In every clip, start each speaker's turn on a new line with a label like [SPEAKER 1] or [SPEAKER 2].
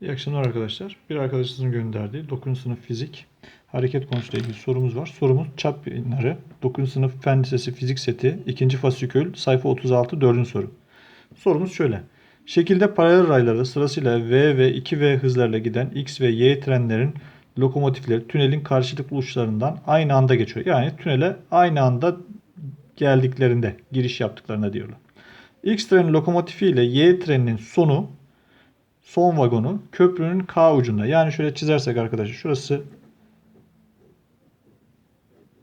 [SPEAKER 1] İyi akşamlar arkadaşlar. Bir arkadaşımızın gönderdiği 9. sınıf fizik hareket konusuyla ilgili sorumuz var. Sorumuz çap yayınları 9. sınıf fen lisesi fizik seti 2. fasikül sayfa 36 4. soru. Sorumuz şöyle. Şekilde paralel raylarda sırasıyla V ve 2V hızlarla giden X ve Y trenlerin lokomotifleri tünelin karşılıklı uçlarından aynı anda geçiyor. Yani tünele aynı anda geldiklerinde, giriş yaptıklarında diyorlar. X trenin lokomotifi ile Y treninin sonu son vagonu köprünün K ucunda. Yani şöyle çizersek arkadaşlar şurası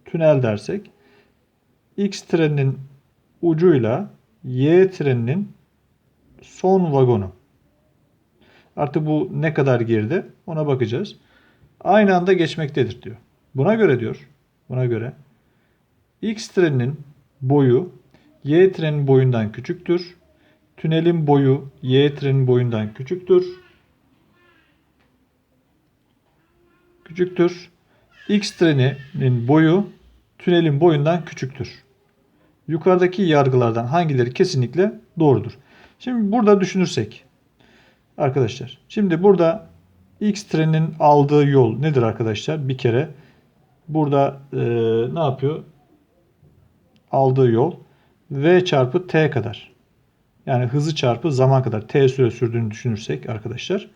[SPEAKER 1] tünel dersek X treninin ucuyla Y treninin son vagonu. Artık bu ne kadar geride ona bakacağız. Aynı anda geçmektedir diyor. Buna göre diyor. Buna göre X treninin boyu Y trenin boyundan küçüktür. Tünelin boyu Y trenin boyundan küçüktür. Küçüktür. X treninin boyu tünelin boyundan küçüktür. Yukarıdaki yargılardan hangileri kesinlikle doğrudur? Şimdi burada düşünürsek arkadaşlar. Şimdi burada X trenin aldığı yol nedir arkadaşlar? Bir kere burada e, ne yapıyor? Aldığı yol V çarpı T kadar. Yani hızı çarpı zaman kadar T süre sürdüğünü düşünürsek arkadaşlar.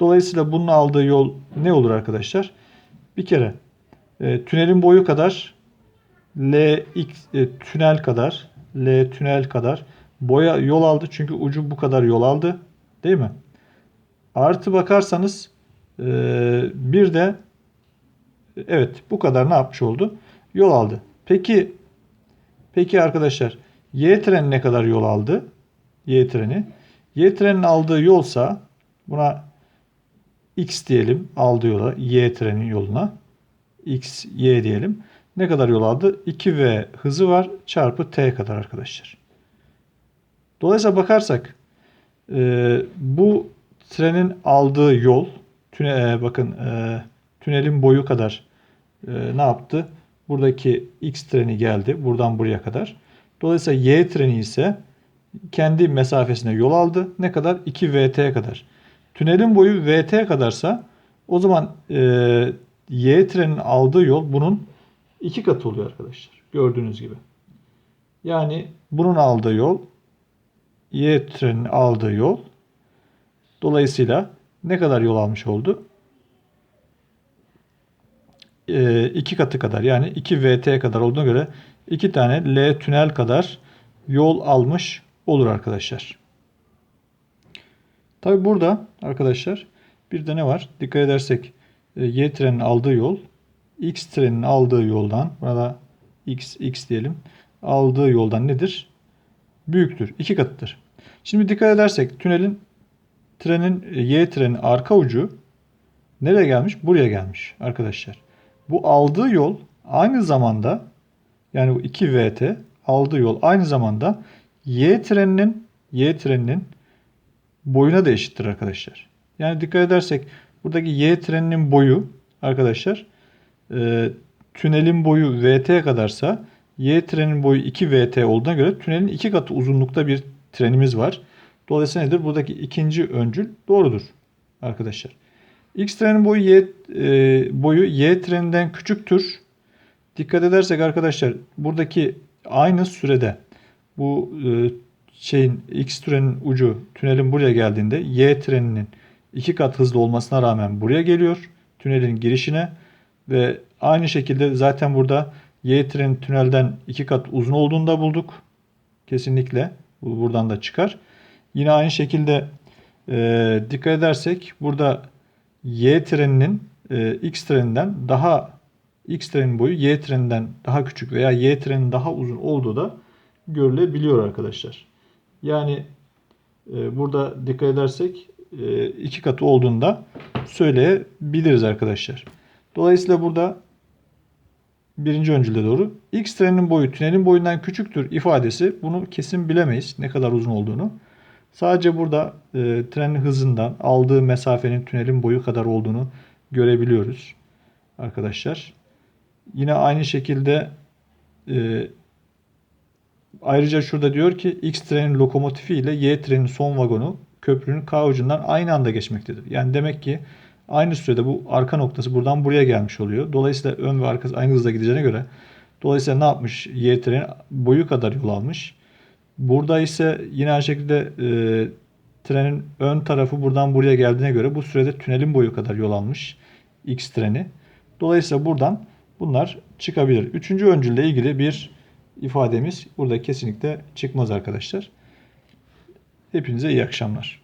[SPEAKER 1] Dolayısıyla bunun aldığı yol ne olur arkadaşlar? Bir kere e, tünelin boyu kadar L x, e, tünel kadar L tünel kadar boya yol aldı. Çünkü ucu bu kadar yol aldı. Değil mi? Artı bakarsanız e, bir de evet bu kadar ne yapmış oldu? Yol aldı. Peki peki arkadaşlar Y treni ne kadar yol aldı? Y treni. Y trenin aldığı yolsa buna X diyelim aldığı yola Y trenin yoluna. X, Y diyelim. Ne kadar yol aldı? 2V hızı var çarpı T kadar arkadaşlar. Dolayısıyla bakarsak e, bu trenin aldığı yol tüne, e, bakın e, tünelin boyu kadar e, ne yaptı? Buradaki X treni geldi buradan buraya kadar. Dolayısıyla Y treni ise kendi mesafesine yol aldı. Ne kadar? 2 VT kadar. Tünelin boyu VT kadarsa o zaman e, Y trenin aldığı yol bunun iki katı oluyor arkadaşlar. Gördüğünüz gibi. Yani bunun aldığı yol Y trenin aldığı yol dolayısıyla ne kadar yol almış oldu? E, iki katı kadar yani 2 VT kadar olduğuna göre iki tane L tünel kadar yol almış olur arkadaşlar. Tabi burada arkadaşlar bir de ne var? Dikkat edersek e, Y trenin aldığı yol X trenin aldığı yoldan burada X, X diyelim aldığı yoldan nedir? Büyüktür. iki katıdır. Şimdi dikkat edersek tünelin trenin e, Y trenin arka ucu nereye gelmiş? Buraya gelmiş arkadaşlar. Bu aldığı yol aynı zamanda yani bu 2 VT aldığı yol aynı zamanda Y treninin Y treninin boyuna da eşittir arkadaşlar. Yani dikkat edersek buradaki Y treninin boyu arkadaşlar e, tünelin boyu VT kadarsa Y trenin boyu 2 VT olduğuna göre tünelin iki katı uzunlukta bir trenimiz var. Dolayısıyla nedir? Buradaki ikinci öncül doğrudur arkadaşlar. X trenin boyu Y, e, boyu Y treninden küçüktür. Dikkat edersek arkadaşlar buradaki aynı sürede bu e, şeyin X trenin ucu tünelin buraya geldiğinde Y treninin iki kat hızlı olmasına rağmen buraya geliyor. Tünelin girişine ve aynı şekilde zaten burada Y trenin tünelden iki kat uzun olduğunu da bulduk. Kesinlikle. Bu buradan da çıkar. Yine aynı şekilde e, dikkat edersek burada Y treninin e, X treninden daha X trenin boyu Y treninden daha küçük veya Y trenin daha uzun olduğu da görülebiliyor arkadaşlar. Yani e, burada dikkat edersek e, iki katı olduğunda söyleyebiliriz arkadaşlar. Dolayısıyla burada birinci öncülde doğru. X trenin boyu tünelin boyundan küçüktür ifadesi bunu kesin bilemeyiz ne kadar uzun olduğunu. Sadece burada e, trenin hızından aldığı mesafenin tünelin boyu kadar olduğunu görebiliyoruz arkadaşlar. Yine aynı şekilde e, ayrıca şurada diyor ki X trenin lokomotifi ile Y trenin son vagonu köprünün K ucundan aynı anda geçmektedir. Yani demek ki aynı sürede bu arka noktası buradan buraya gelmiş oluyor. Dolayısıyla ön ve arkası aynı hızla gideceğine göre dolayısıyla ne yapmış? Y treni boyu kadar yol almış. Burada ise yine aynı şekilde e, trenin ön tarafı buradan buraya geldiğine göre bu sürede tünelin boyu kadar yol almış X treni. Dolayısıyla buradan bunlar çıkabilir. Üçüncü öncülle ilgili bir ifademiz burada kesinlikle çıkmaz arkadaşlar. Hepinize iyi akşamlar.